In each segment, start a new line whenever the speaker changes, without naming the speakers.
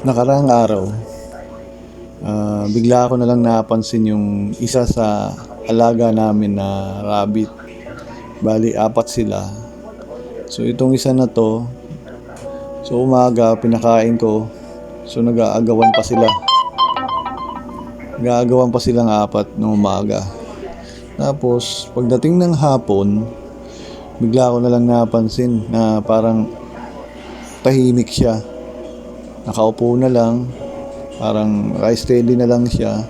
Nakaraang araw, ah, bigla ko na lang napansin yung isa sa alaga namin na rabbit. Bali, apat sila. So, itong isa na to, so umaga, pinakain ko. So, nag-aagawan pa sila. Nag-aagawan pa silang apat ng umaga. Tapos, pagdating ng hapon, bigla ko na lang napansin na parang tahimik siya nakaupo na lang, parang steady na lang siya.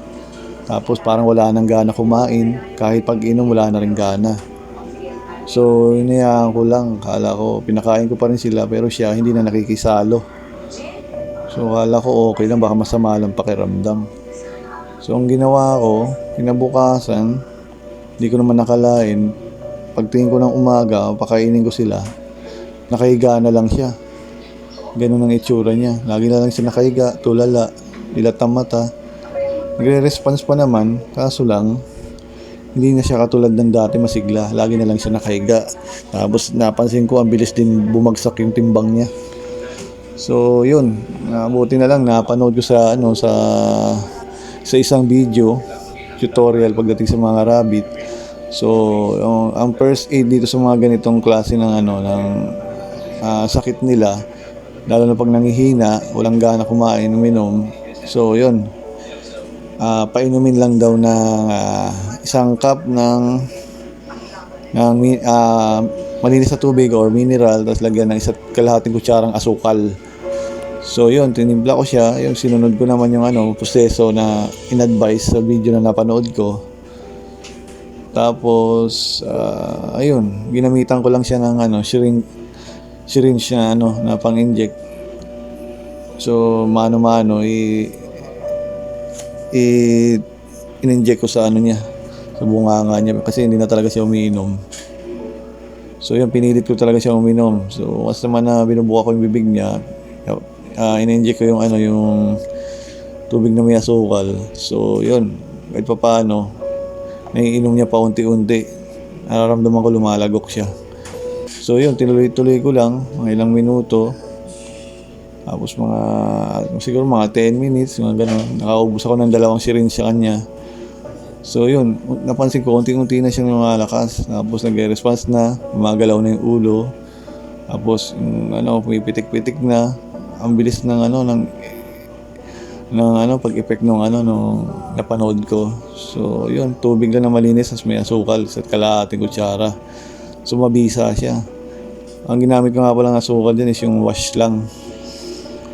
Tapos parang wala nang gana kumain, kahit pag inom wala na rin gana. So, inayaan ko lang, kala ko, pinakain ko pa rin sila, pero siya hindi na nakikisalo. So, kala ko okay lang, baka masama lang pakiramdam. So, ang ginawa ko, kinabukasan, hindi ko naman nakalain, pagtingin ko ng umaga, pakainin ko sila, nakahiga na lang siya. Ganun ang itsura niya. Lagi na lang siya nakahiga, tulala, dilat ang mata. Nagre-response pa naman, kaso lang, hindi na siya katulad ng dati masigla. Lagi na lang siya nakahiga. Tapos napansin ko, ang bilis din bumagsak yung timbang niya. So, yun. Nabuti na lang, napanood ko sa, ano, sa, sa isang video, tutorial pagdating sa mga rabbit. So, yung, ang first aid dito sa mga ganitong klase ng, ano, ng ah, sakit nila, lalo na pag nangihina, walang gana kumain, uminom. So, yun. Ah, painumin lang daw ng ah, isang cup ng ng ah, malinis na tubig or mineral tapos lagyan ng isa't kalahating kutsarang asukal. So yun, tinimpla ko siya. Yung sinunod ko naman yung ano, proseso na in-advise sa video na napanood ko. Tapos, ah, ayun, ginamitan ko lang siya ng ano, syringe, syringe na ano, na pang-inject. So, mano-mano, i, i, in-inject ko sa ano niya, sa bunganga niya, kasi hindi na talaga siya umiinom. So, yun, pinilit ko talaga siya uminom. So, once naman na binubuka ko yung bibig niya, uh, in-inject ko yung ano, yung tubig na may asukal. So, yun, kahit pa paano, naiinom niya pa unti-unti. Nararamdaman ko lumalagok siya. So yun, tinuloy-tuloy ko lang, mga ilang minuto. Tapos mga, siguro mga 10 minutes, mga ganun. Nakaubos ako ng dalawang syringe sa kanya. So yun, napansin ko, unti-unti na siyang lumalakas. Tapos nag-response na, gumagalaw na yung ulo. Tapos, yung, ano, pumipitik-pitik na. Ang bilis ng ano, ng ng ano pag-effect nung ano nung napanood ko. So, yun, tubig lang na malinis as may asukal sa kalahating kutsara. So, mabisa siya. Ang ginamit ko nga palang asukal dyan is yung wash lang.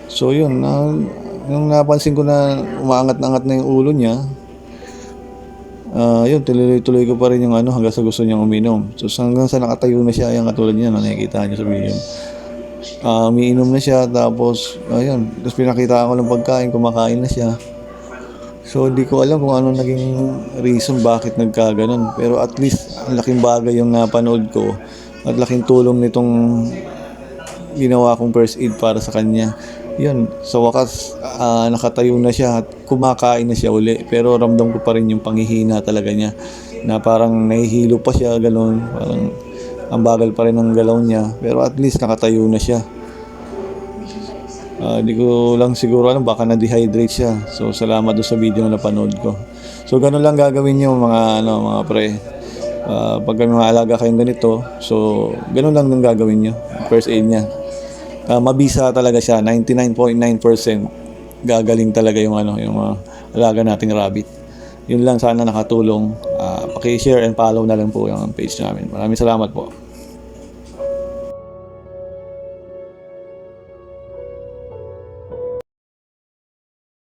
So, yun, na, nung napansin ko na umaangat-angat na yung ulo niya, ah yun, tuloy-tuloy ko pa rin yung ano hanggang sa gusto niyang uminom. So, hanggang sa nakatayo na siya, yung katulad niya na nakikita niyo sa video. Ah, umiinom na siya tapos ayun, tapos pinakita ko ng pagkain, kumakain na siya. So hindi ko alam kung ano naging reason bakit nagkaganon. Pero at least ang laking bagay yung napanood ko at laking tulong nitong ginawa kong first aid para sa kanya. Yun, sa wakas ah, nakatayo na siya at kumakain na siya uli. Pero ramdam ko pa rin yung panghihina talaga niya na parang nahihilo pa siya ganun. Parang ang bagal pa rin ng galaw niya. Pero at least nakatayo na siya. Ah, Hindi ko lang siguro alam, baka na-dehydrate siya. So, salamat doon sa video na napanood ko. So, ganun lang gagawin niyo mga, ano, mga pre. Ah, pag may mga alaga kayong ganito, so, ganun lang ang gagawin niyo. First aid niya. Ah, mabisa talaga siya, 99.9% gagaling talaga yung, ano, yung mga alaga nating rabbit. Yun lang sana nakatulong. Ah, paki-share and follow na lang po yung page namin. Maraming salamat po.